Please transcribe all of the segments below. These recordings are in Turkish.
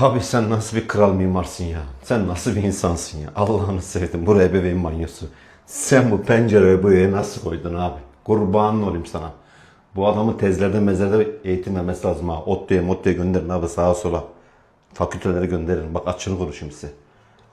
Abi sen nasıl bir kral mimarsın ya? Sen nasıl bir insansın ya? Allah'ını sevdim. Buraya bebeğin banyosu. Sen bu pencereye bu yere nasıl koydun abi? Kurbanın olayım sana. Bu adamı tezlerde mezlerde eğitim vermesi lazım ha. Otlu'ya motlu'ya gönderin abi sağa sola. Fakültelere gönderin. Bak açını konuşayım size.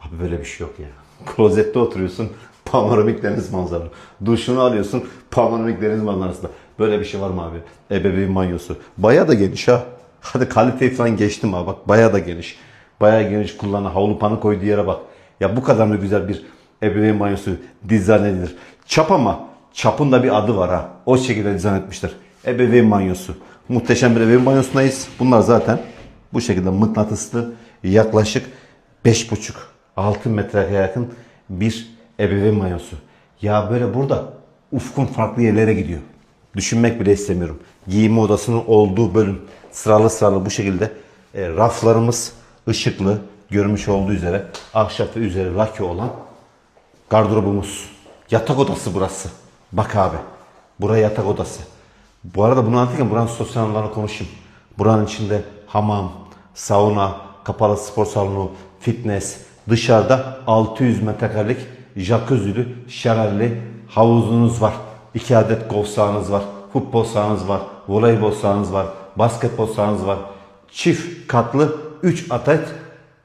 Abi böyle bir şey yok ya. Klozette oturuyorsun. Panoramik deniz manzara. Duşunu alıyorsun. Panoramik deniz manzarasında. Böyle bir şey var mı abi? Ebeveyn banyosu. Baya da geniş ha. Hadi kaliteyi falan geçtim abi bak. Baya da geniş. Baya geniş kullanan havlu panı koyduğu yere bak. Ya bu kadar mı güzel bir ebeveyn banyosu dizayn edilir. Çap ama çapın da bir adı var ha. O şekilde dizayn etmişler. Ebeveyn banyosu. Muhteşem bir ebeveyn banyosundayız. Bunlar zaten bu şekilde mıknatıslı yaklaşık 5,5-6 metreye yakın bir ebeveyn banyosu. Ya böyle burada ufkun farklı yerlere gidiyor. Düşünmek bile istemiyorum. Giyinme odasının olduğu bölüm sıralı sıralı bu şekilde e, raflarımız ışıklı görmüş olduğu üzere ahşap ve üzeri lake olan gardırobumuz. Yatak odası burası. Bak abi. Buraya yatak odası. Bu arada bunu anlatırken buranın sosyal alanlarını konuşayım. Buranın içinde hamam, sauna, kapalı spor salonu, fitness, dışarıda 600 metrekarelik jacuzzi'lü, şarelli havuzunuz var. 2 adet golf sahanız var, futbol sahanız var, voleybol sahanız var, basketbol sahanız var. Çift katlı 3 adet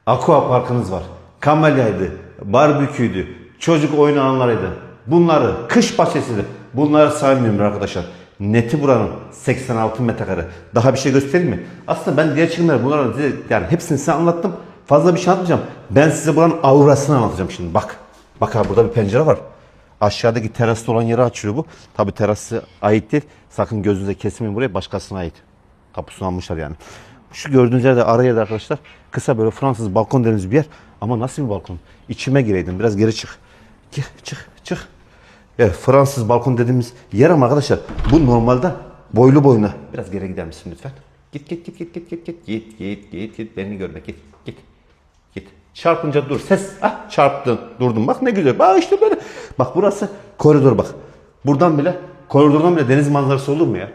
aqua parkınız var. Kamelyaydı, barbeküydü, çocuk oyun alanlarıydı. Bunları kış bahçesiydi. Bunları saymıyorum arkadaşlar. Neti buranın 86 metrekare. Daha bir şey göstereyim mi? Aslında ben diğer çıkımları bunları yani hepsini size anlattım. Fazla bir şey anlatmayacağım. Ben size buranın aurasını anlatacağım şimdi. Bak. Bak abi burada bir pencere var. Aşağıdaki terasta olan yeri açıyor bu. Tabi terası ait değil. Sakın gözünüze kesmeyin buraya başkasına ait. Kapısını almışlar yani. Şu gördüğünüz yerde ara yerde arkadaşlar kısa böyle Fransız balkon dediğimiz bir yer. Ama nasıl bir balkon? İçime gireydim. Biraz geri çık. Çık çık çık. Evet Fransız balkon dediğimiz yer ama arkadaşlar bu normalde boylu boyuna. Biraz geri gider misin lütfen? Git git git git git git git git git git git beni görme git git. Çarpınca dur ses ah çarptın durdun bak ne güzel bak işte böyle. Bak burası koridor bak. Buradan bile koridordan bile deniz manzarası olur mu ya?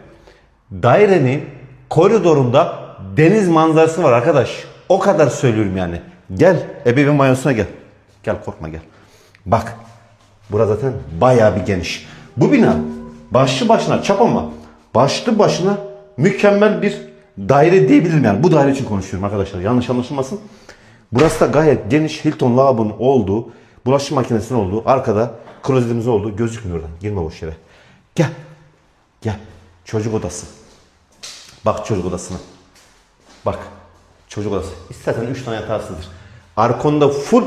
Dairenin koridorunda deniz manzarası var arkadaş. O kadar söylüyorum yani. Gel ebeveyn banyosuna gel. Gel korkma gel. Bak Burası zaten bayağı bir geniş. Bu bina başlı başına çap ama başlı başına mükemmel bir daire diyebilirim yani. Bu daire için konuşuyorum arkadaşlar. Yanlış anlaşılmasın. Burası da gayet geniş Hilton lavabonun olduğu, bulaşık makinesinin olduğu, arkada klozetimiz olduğu gözükmüyor oradan. Girme boş yere. Gel. Gel. Çocuk odası. Bak çocuk odasına. Bak. Çocuk odası. İstersen 3 tane yatağı. Arkonda full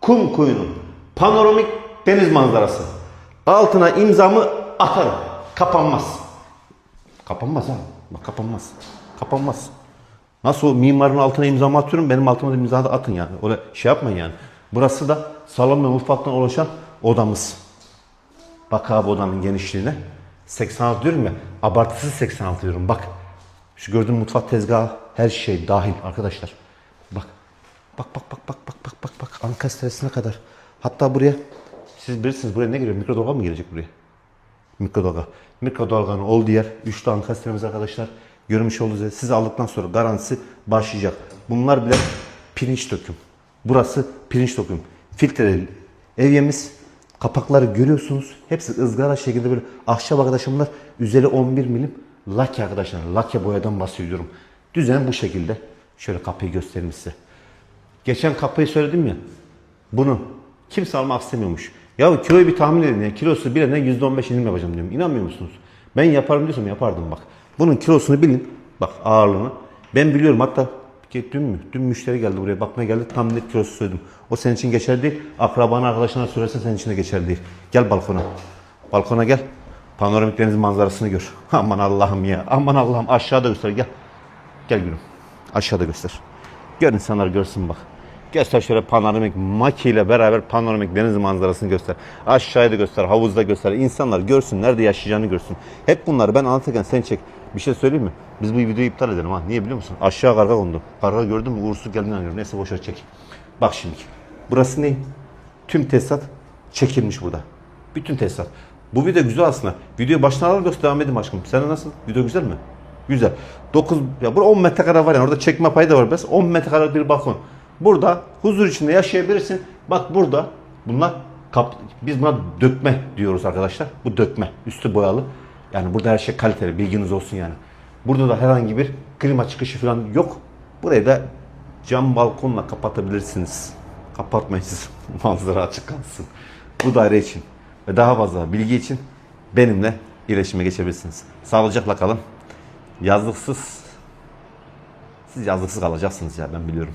kum kuyunun. Panoramik deniz manzarası. Altına imzamı atarım. Kapanmaz. Kapanmaz ha. Bak kapanmaz. Kapanmaz. Nasıl o mimarın altına imzamı atıyorum benim altıma da imza da atın yani. Öyle şey yapmayın yani. Burası da salon ve mutfaktan oluşan odamız. Bak abi odanın genişliğine. 86 diyorum ya. Abartısız 86 diyorum. Bak. Şu gördüğün mutfak tezgahı her şey dahil arkadaşlar. Bak. Bak bak bak bak bak bak bak bak. Ankastresine kadar. Hatta buraya siz bilirsiniz buraya ne geliyor? Mikrodalga mı gelecek buraya? Mikrodalga. Mikrodalganın olduğu yer. Üçlü ankastremiz arkadaşlar. Görmüş olduğunuz üzere siz aldıktan sonra garantisi başlayacak. Bunlar bile pirinç döküm. Burası pirinç döküm. Filtreli evyemiz. Kapakları görüyorsunuz. Hepsi ızgara şekilde böyle ahşap arkadaşlar bunlar. Üzeri 11 milim lake arkadaşlar. Lake boyadan bahsediyorum. Düzen bu şekilde. Şöyle kapıyı göstereyim size. Geçen kapıyı söyledim ya. Bunu kimse almak istemiyormuş. Ya kiloyu bir tahmin edin ya. Kilosu birine %15 indirim yapacağım diyorum. İnanmıyor musunuz? Ben yaparım diyorsam yapardım bak. Bunun kilosunu bilin. Bak ağırlığını. Ben biliyorum hatta dün mü? Dün müşteri geldi buraya bakmaya geldi. Tam net kilosu söyledim. O senin için geçerli değil. Akrabana arkadaşına söylersen senin için de geçerli değil. Gel balkona. Balkona gel. Panoramik deniz manzarasını gör. Aman Allah'ım ya. Aman Allah'ım aşağıda göster gel. Gel gülüm. Aşağıda göster. Gör insanlar görsün bak. Göster şöyle panoramik maki ile beraber panoramik deniz manzarasını göster. Aşağıda göster, havuzda göster. İnsanlar görsün, nerede yaşayacağını görsün. Hep bunları ben anlatırken sen çek. Bir şey söyleyeyim mi? Biz bu videoyu iptal edelim ha. Niye biliyor musun? Aşağı karga kondu. Karga gördün mü uğursuz geldiğini anlıyorum. Neyse boşver çek. Bak şimdi. Burası ne? Tüm tesisat çekilmiş burada. Bütün tesisat. Bu video güzel aslında. Videoyu baştan alalım yoksa devam edeyim aşkım. Sen nasıl? Video güzel mi? Güzel. 9 ya burada 10 metrekare var yani orada çekme payı da var biraz. 10 metrekare bir balkon. Burada huzur içinde yaşayabilirsin. Bak burada bunlar kap, biz buna dökme diyoruz arkadaşlar. Bu dökme. Üstü boyalı. Yani burada her şey kaliteli. Bilginiz olsun yani. Burada da herhangi bir klima çıkışı falan yok. Burayı da cam balkonla kapatabilirsiniz. Kapatmayın. Manzara açık kalsın. Bu daire için ve daha fazla bilgi için benimle iletişime geçebilirsiniz. Sağlıcakla kalın. Yazlıksız siz yazlıksız kalacaksınız ya ben biliyorum.